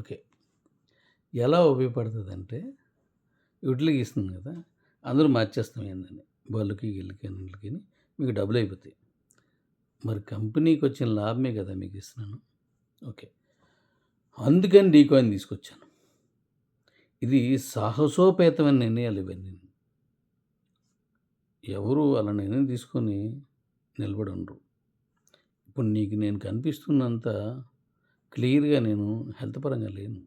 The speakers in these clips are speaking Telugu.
ఓకే. ఎలా ఉపయోగపడుతదంటే, యుటిలిటీకి ఇస్తుంది కదా! అందరూ మార్చేస్తాం ఏందని. బళ్ళుకి గిల్లుకి వీళ్ళకి మీకు డబ్బులయిపోతాయి. మరి కంపెనీకి వచ్చిన లాభమే కదా మీకు ఇస్తున్నాను ఓకే. అందుకని డీకాయిన్ తీసుకొచ్చాను. ఇది సాహసోపేతమైన నిర్ణయాలు ఇవన్నీ ఎవరు అలా నిర్ణయం తీసుకొని నిలబడి ఉండరు. ఇప్పుడు నీకు నేను కనిపిస్తున్నంత క్లియర్‌గా నేను హెల్త్ పరంగా లేను.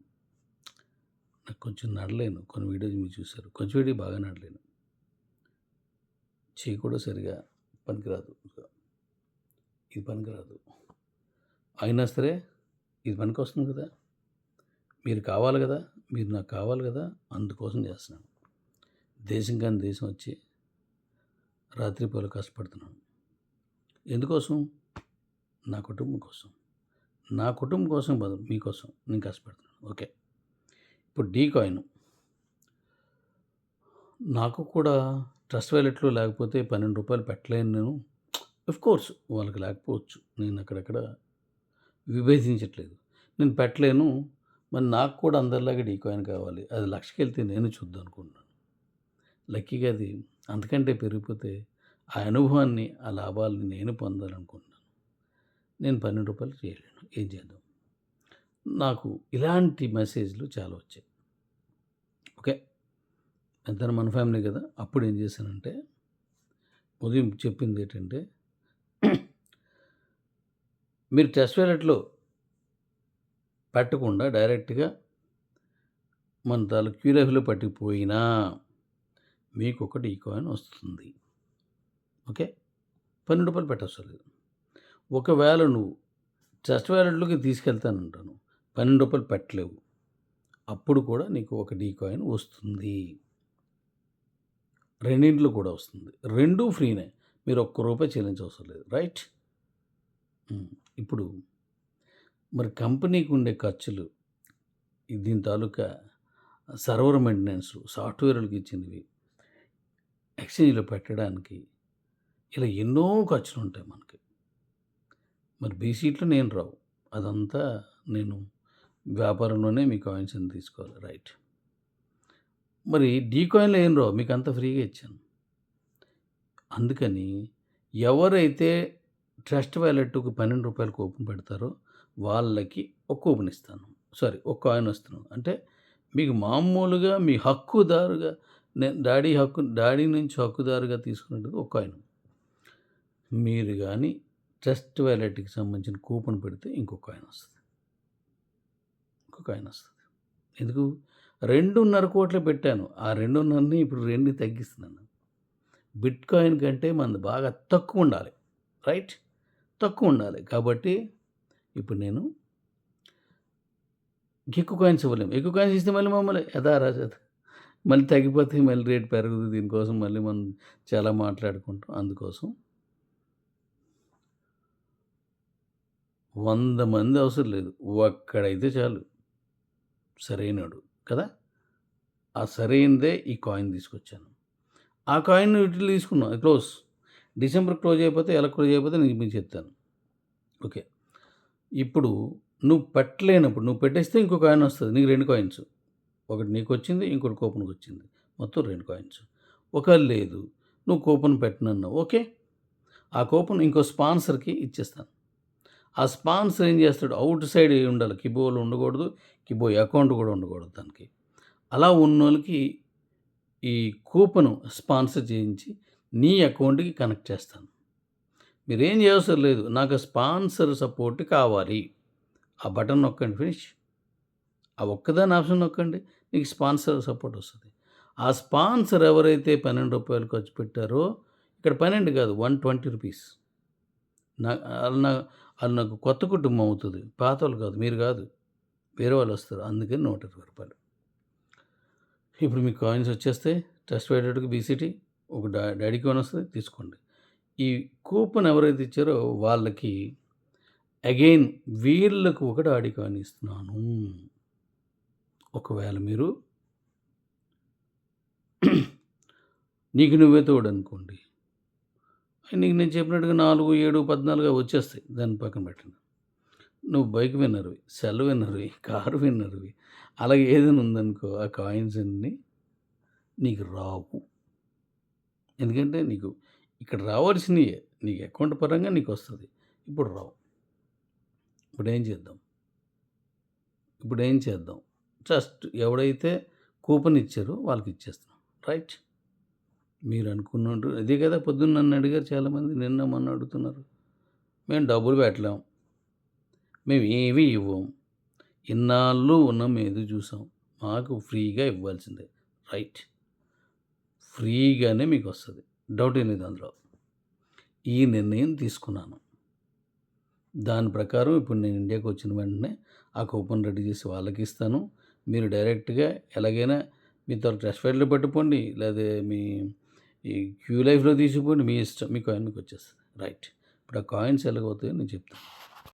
నాకు కొంచెం నడలేను. కొన్ని వీడియోస్ మీరు చూశారు కొంచెం వీడియో బాగా నడలేను. చెయ్యి కూడా సరిగ్గా పనికిరాదు. ఇది పనికిరాదు. అయినా సరే ఇది పనికి వస్తుంది కదా! మీరు కావాలి కదా! మీరు నాకు కావాలి కదా! అందుకోసం చేస్తున్నాను. దేశం కాని దేశం వచ్చి రాత్రింపగలు కష్టపడుతున్నాను. ఎందుకోసం? నా కుటుంబం కోసం. నా కుటుంబం కోసం కాదు మీకోసం నేను కష్టపడుతున్నాను. ఓకే. ఇప్పుడు డీ కాయిన్ నాకు కూడా ట్రస్ట్ వాలెట్‌లో లేకపోతే పన్నెండు రూపాయలు పెట్టలేను నేను. ఆఫ్‌కోర్స్ వాళ్ళకి లేకపోవచ్చు. నేను అక్కడక్కడ విభేదించట్లేదు. నేను పెట్టలేను. మరి నాకు కూడా అందరిలాగా డీ కాయిన్ కావాలి. అది లక్షకి వెళ్తే నేను చూద్దాం అనుకుంటున్నాను. లక్కీగా అది అంతకంటే పెరిగిపోతే ఆ అనుభవాన్ని, ఆ లాభాల్ని నేను పొందాలనుకుంటున్నాను. నేను పన్నెండు రూపాయలు చేయలేను. ఏం చేద్దాం? నాకు ఇలాంటి మెసేజ్‌లు చాలా వచ్చాయి. ఓకే. ఎంత మన ఫ్యామిలీ కదా! అప్పుడు ఏం చేశానంటే, ఉదయం చెప్పింది ఏంటంటే మీరు టెస్ట్ వ్యాలెట్లో పెట్టకుండా డైరెక్ట్‌గా మన తాలూకు క్యూఎఫ్‌లో పట్టుకుపోయినా ఈ కాయిన్ వస్తుంది. ఓకే. రూ. 12 పెట్టవసరం లేదు. ఒకవేళ నువ్వు ట్రస్ట్ వ్యాలెట్లోకి తీసుకెళ్తానంటాను. పన్నెండు రూపాయలు పెట్టలేవు. అప్పుడు కూడా నీకు ఒక డీ కాయిన్ వస్తుంది. రెండింటిలో కూడా వస్తుంది. రెండూ ఫ్రీనే. మీరు ఒక్క రూపాయి చెల్లించవసరం లేదు. రైట్? ఇప్పుడు మరి కంపెనీకి ఉండే ఖర్చులు, దీని తాలూకా సర్వర్ మెయింటెనెన్స్ సాఫ్ట్‌వేర్‌లకి ఇచ్చినవి, ఎక్స్‌చేంజ్‌లో పెట్టడానికి ఇలా ఎన్నో ఖర్చులు ఉంటాయి మనకి. మరి బీసీట్లో నేను రావు. అదంతా నేను వ్యాపారంలోనే మీ కాయిన్స్ అని తీసుకోవాలి. రైట్. మరి డీ డీకాయిన్‌లో ఏం రావు. మీకు అంత ఫ్రీగా ఇచ్చాను. అందుకని ఎవరైతే ట్రస్ట్ వ్యాలెట్కు పన్నెండు రూపాయలు కూపన్ పెడతారో వాళ్ళకి ఒక కూపన్ ఇస్తాను. సారీ ఒక కాయిన్ వస్తున్నాను అంటే మీకు మామూలుగా మీ హక్కుదారుగా నేను డాడీ హక్కు డాడీ నుంచి హక్కుదారుగా తీసుకున్నట్టుగా ఒక కాయిన్. మీరు కానీ ట్రస్ట్ వ్యాలెట్కి సంబంధించిన కూపన్ పెడితే ఇంకో కాయిన్ వస్తుంది ఇంకో కాయిన్ వస్తుంది ఎందుకు? 2.5 పెట్టాను. ఆ 2.5ని ఇప్పుడు రెండు తగ్గిస్తున్నాను. బిట్ కాయిన్ కంటే మనది బాగా తక్కువ ఉండాలి రైట్? తక్కువ ఉండాలి కాబట్టి ఇప్పుడు నేను ఎక్కువ కాయిన్స్ ఇవ్వలేము. ఎక్కువ కాయిన్స్ ఇస్తే మళ్ళీ మమ్మల్ని యథారాజత మళ్ళీ తగ్గిపోతే మళ్ళీ రేట్ పెరుగుతుంది దీనికోసం మళ్ళీ మనం చాలా మాట్లాడుకుంటాం. అందుకోసం వంద మంది అవసరం లేదు. ఒక్కడైతే చాలు. సరైనడు కదా! ఆ సరైనదే ఈ కాయిన్ తీసుకొచ్చాను. ఆ కాయిన్ వీటిని తీసుకున్నాం. క్లోజ్. డిసెంబర్ క్లోజ్ అయిపోతే ఎలా క్లోజ్ అయిపోతే నేను మీకు చెప్తాను. ఓకే. ఇప్పుడు నువ్వు పెట్టలేనప్పుడు నువ్వు పెట్టేస్తే ఇంకో కాయిన్ వస్తుంది నీకు రెండు కాయిన్స్. ఒకటి నీకు వచ్చింది ఇంకోటి కూపన్కి వచ్చింది మొత్తం రెండు కాయిన్స్. ఒక లేదు. నువ్వు కూపన్ పెట్టనన్నావు. ఓకే. ఆ కూపన్ ఇంకో స్పాన్సర్‌కి ఇచ్చేస్తాను. ఆ స్పాన్సర్ ఏం చేస్తాడు? అవుట్ సైడ్ ఉండాలి. కిబోలు ఉండకూడదు. కిబో అకౌంట్ కూడా ఉండకూడదు దానికి. అలా ఉన్న వాళ్ళకి ఈ కూపన్ స్పాన్సర్ చేయించి నీ అకౌంట్‌కి కనెక్ట్ చేస్తాను. మీరేం చేయవసరం లేదు. నాకు స్పాన్సర్ సపోర్ట్ కావాలి. ఆ బటన్ నొక్కండి ఫినిష్. ఆ ఒక్కదాని ఆప్షన్ నొక్కండి. నీకు స్పాన్సర్ సపోర్ట్ వస్తుంది ఆ స్పాన్సర్ ఎవరైతే పన్నెండు రూపాయలు ఖర్చు పెట్టారో ఇక్కడ 12 కాదు 120 రూపీస్. నా ఆళ్ళు నాకు కొత్త కుటుంబం అవుతుంది పాత వాళ్ళు కాదు. మీరు కాదు. వేరే వాళ్ళు వస్తారు. అందుకని నూట ఇరవై రూపాయలు ఇప్పుడు మీకు కాయిన్స్ వచ్చేస్తే ట్రస్ట్ వాలెట్‌కి బీసీటీ ఒక డా డాడీ కాయిన్ వస్తుంది తీసుకోండి. ఈ కూపన్ ఎవరైతే ఇచ్చారో వాళ్ళకి అగైన్ వీళ్ళకు ఒక డాడీ కాయిన్ ఇస్తున్నాను. ఒకవేళ మీరు నీకు నువ్వే తోడనుకోండి. నీకు నేను చెప్పినట్టుగా 4, 7, 14 వచ్చేస్తాయి. దాన్ని పక్కన పెట్టండి. నువ్వు బైక్ విన్నర్‌వి, సెల్ విన్నర్‌వి, కారు విన్నర్‌వి. అలాగే ఏదైనా ఉందనుకో ఆ కాయిన్స్ అన్నీ నీకు రావు. ఎందుకంటే నీకు ఇక్కడ రావాల్సినవి నీకు అకౌంట్ పరంగా నీకు వస్తుంది ఇప్పుడు రావు. ఇప్పుడు ఏం చేద్దాం? ఇప్పుడు ఏం చేద్దాం? జస్ట్ ఎవడైతే కూపన్ ఇచ్చారో వాళ్ళకి ఇచ్చేస్తున్నాం రైట్? మీరు అనుకున్నట్టు అదే కదా పొద్దున్న నన్ను అడిగారు చాలామంది. నిన్న, మొన్న అడుగుతున్నారు. మేము డబ్బులు పెట్టలేం. మేము ఏమీ ఇవ్వం. ఇన్నాళ్ళు ఉన్నాం మేము చూసాం. మాకు ఫ్రీగా ఇవ్వాల్సిందే. రైట్. ఫ్రీగానే మీకు వస్తుంది డౌట్ ఏం లేదు అందులో. ఈ నిర్ణయం తీసుకున్నాను. దాని ప్రకారం ఇప్పుడు నేను ఇండియాకి వచ్చిన వెంటనే ఆ కూపన్ రెడీ చేసి వాళ్ళకి ఇస్తాను మీరు డైరెక్ట్‌గా ఎలాగైనా మీ తాలూకు ట్రస్ట్ ఫైల్‌లో పెట్టుకోండి. లేదా మీ ఈ క్యూ లైఫ్‌లో తీసుకుపోండి. మీ ఇష్టం. మీ కాయిన్ వచ్చేస్తుంది రైట్. ఇప్పుడు ఆ కాయిన్స్ ఎలాగవుతాయో నేను చెప్తాను.